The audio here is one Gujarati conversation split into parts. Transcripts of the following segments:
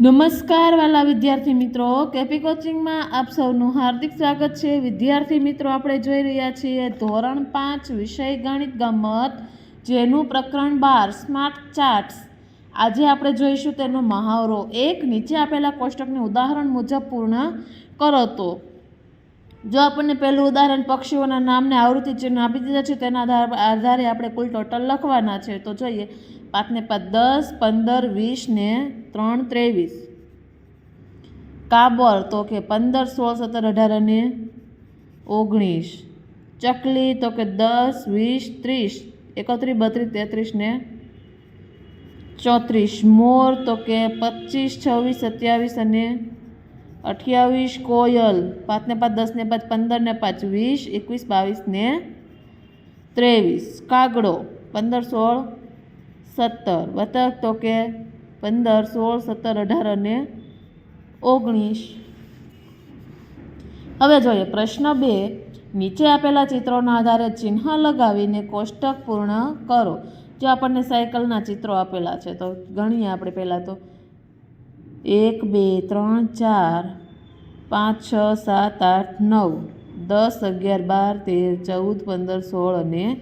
નમસ્કાર વાલા વિદ્યાર્થી મિત્રો. કેપી કોચિંગમાં આપ સૌનું હાર્દિક સ્વાગત છે. વિદ્યાર્થી મિત્રો, આપણે જોઈ રહ્યા છીએ ધોરણ પાંચ, વિષય ગણિત ગમત, જેનું પ્રકરણ બાર, સ્માર્ટ ચાર્ટ્સ. આજે આપણે જોઈશું તેનો મહાવરો. એક, નીચે આપેલા કોષ્ટકને ઉદાહરણ મુજબ પૂર્ણ કરો તો. જો આપણને પહેલું ઉદાહરણ પક્ષીઓના નામને આવૃત્તિ ચિહ્ન આપી દીધા છે, તેના આધાર આપણે કુલ ટોટલ લખવાના છે. તો જોઈએ. પાંચને પાંચ દસ, પંદર, વીસ ને ત્રણ, ત્રેવીસ. કાબર તો કે પંદર, સોળ, સત્તર, અઢાર અને ઓગણીસ. ચકલી તો કે દસ, વીસ, ત્રીસ. એકત્રીસ, બત્રીસ, તેત્રીસ ને ચોત્રીસ. મોર તો કે પચીસ, છવ્વીસ, સત્યાવીસ અને અઠ્યાવીસ. કોયલ. પાંચને પાંચ દસ ને પાંચ, પંદર ને પાંચ, વીસ, એકવીસ, બાવીસ ને ત્રેવીસ. કાગડો. પંદર, સોળ સત્તર. બતક તો કે પંદર, સોળ, સત્તર, અઢાર અને ઓગણીસ. હવે જોઈએ, પ્રશ્ન બે. નીચે આપેલા ચિત્રોના આધારે ચિહ્ન લગાવીને કોષ્ટક પૂર્ણ કરો. જો આપણને સાયકલના ચિત્રો આપેલા છે, તો ગણીએ આપણે પહેલાં તો. એક, બે, ત્રણ, ચાર, પાંચ, છ, સાત, આઠ, નવ, દસ, અગિયાર, બાર, તેર, ચૌદ, પંદર, સોળ અને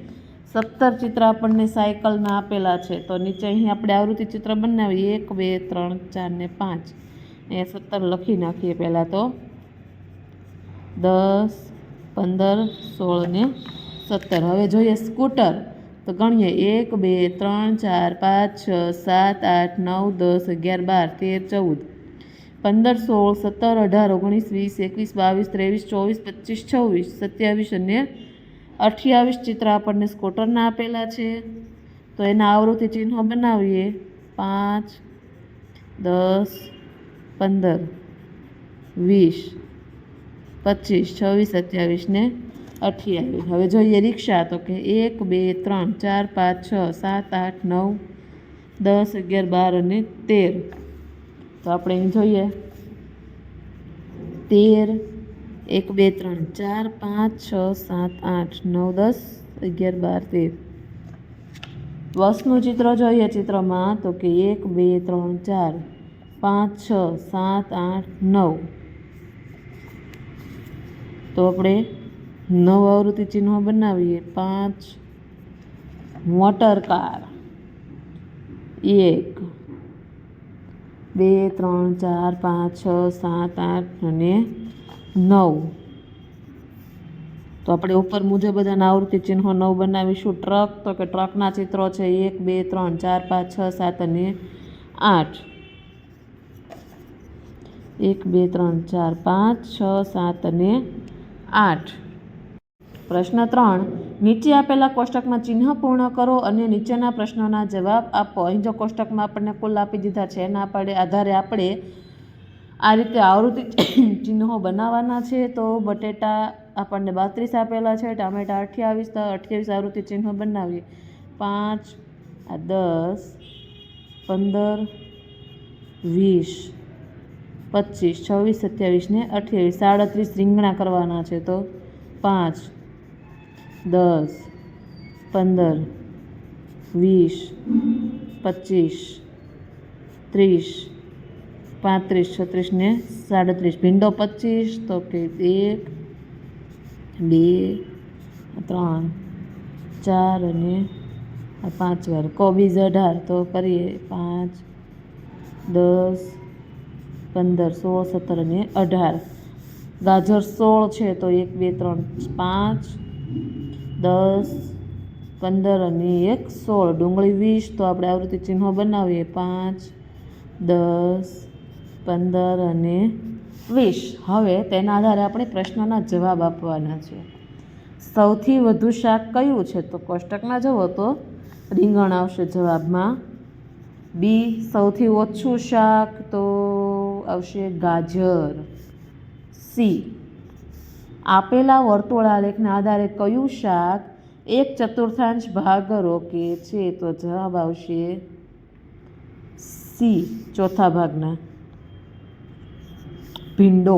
સત્તર ચિત્ર આપણને સાયકલના આપેલા છે. તો નીચે અહીં આપણે આવૃત્તિ ચિત્ર બનાવીએ. એક, બે, ત્રણ, ચાર ને પાંચ. અહીંયા સત્તર લખી નાખીએ પહેલાં તો. દસ, પંદર, સોળ ને સત્તર. હવે જોઈએ સ્કૂટર. તો ગણીએ. એક, બે, ત્રણ, ચાર, પાંચ, છ, સાત, આઠ, નવ, દસ, અગિયાર, બાર, તેર, ચૌદ. પંદર, સોળ, સત્તર, અઢાર, ઓગણીસ, વીસ, એકવીસ, બાવીસ, ત્રેવીસ, ચોવીસ, પચીસ, છવ્વીસ, સત્યાવીસ અને અઠ્યાવીસ ચિત્ર આપણને સ્કૂટરના આપેલા છે. તો એના આવૃત્તિ ચિહ્નો બનાવીએ. પાંચ, દસ, પંદર, વીસ, પચીસ, છવ્વીસ, સત્યાવીસ ને અઠ્યાવીસ. હવે જોઈએ રિક્ષા તો કે એક, બે, ત્રણ, ચાર, પાંચ, છ, સાત, આઠ, નવ, દસ, અગિયાર, બાર અને તેર. તો આપણે જોઈએ. તેર એક, બે, ત્રણ, ચાર, પાંચ, છ, સાત, આઠ, નવ, દસ, અગિયાર, બાર, તેર. બસનું ચિત્ર જોઈએ ચિત્રમાં તો કે એક, બે, ત્રણ, ચાર, પાંચ, છ, સાત, આઠ, નવ. તો આપણે નવ આવૃત્તિ ચિહ્નો બનાવીએ. પાંચ મોટર કાર એક, બે, ત્રણ, ચાર, પાંચ, છ, સાત, આઠ અને નવ. તો આપણે ઉપર મુજબ બધાના આવૃત્તિ ચિહ્નો નવ બનાવીશું. ટ્રક, તો કે ટ્રકના ચિત્રો છે એક, બે, ત્રણ, ચાર, પાંચ, છ, સાત અને આઠ. એક, બે, ત્રણ, ચાર, પાંચ, છ, સાત અને આઠ. પ્રશ્ન ત્રણ. નીચે આપેલા કોષ્ટકમાં ચિહ્ન પૂર્ણ કરો અને નીચેના પ્રશ્નોના જવાબ આપો. અહીં જો કોષ્ટકમાં આપણને કુલ આપી દીધા છે, એના આધારે આપણે આ રીતે આવૃત્તિ ચિહ્નો બનાવવાના છે, તો બટેટા આપણને બત્રીસ આપેલા છે, ટામેટા અઠ્યાવીસ, તો અઠ્યાવીસ આવૃત્તિ ચિહ્નો બનાવીએ. પાંચ, આ દસ, પંદર, વીસ, પચીસ, છવ્વીસ, સત્યાવીસ ને અઠ્યાવીસ, સાડત્રીસ રીંગણા કરવાના છે, તો પાંચ, દસ, પંદર, વીસ, પચીસ, ત્રીસ પાંત્રીસ, છત્રીસ ને સાડત્રીસ. ભીંડો પચીસ, તો કે એક, બે, ત્રણ, ચાર અને પાંચ વાર. કોબીજ અઢાર, તો કરીએ પાંચ, દસ, પંદર, સોળ, સત્તર અને અઢાર. ગાજર સોળ છે, તો એક, બે, ત્રણ, પાંચ, દસ, પંદર અને એક, સોળ. ડુંગળી વીસ, તો આપણે આવૃત્તિ ચિહ્નો બનાવીએ. પાંચ, દસ પંદર અને વીસ. હવે તેના આધારે આપણે પ્રશ્નના જવાબ આપવાના છે. સૌથી વધુ શાક કયું છે? તો કોષ્ટકમાં જુઓ તો રીંગણ આવશે જવાબમાં બી, સૌથી ઓછું શાક તો આવશે ગાજર. સી, આપેલા વર્તુળાલેખના આધારે કયું શાક એક ચતુર્થાંશ ભાગ રોકે છે? તો જવાબ આવશે સી, ચોથા ભાગના. ભીંડો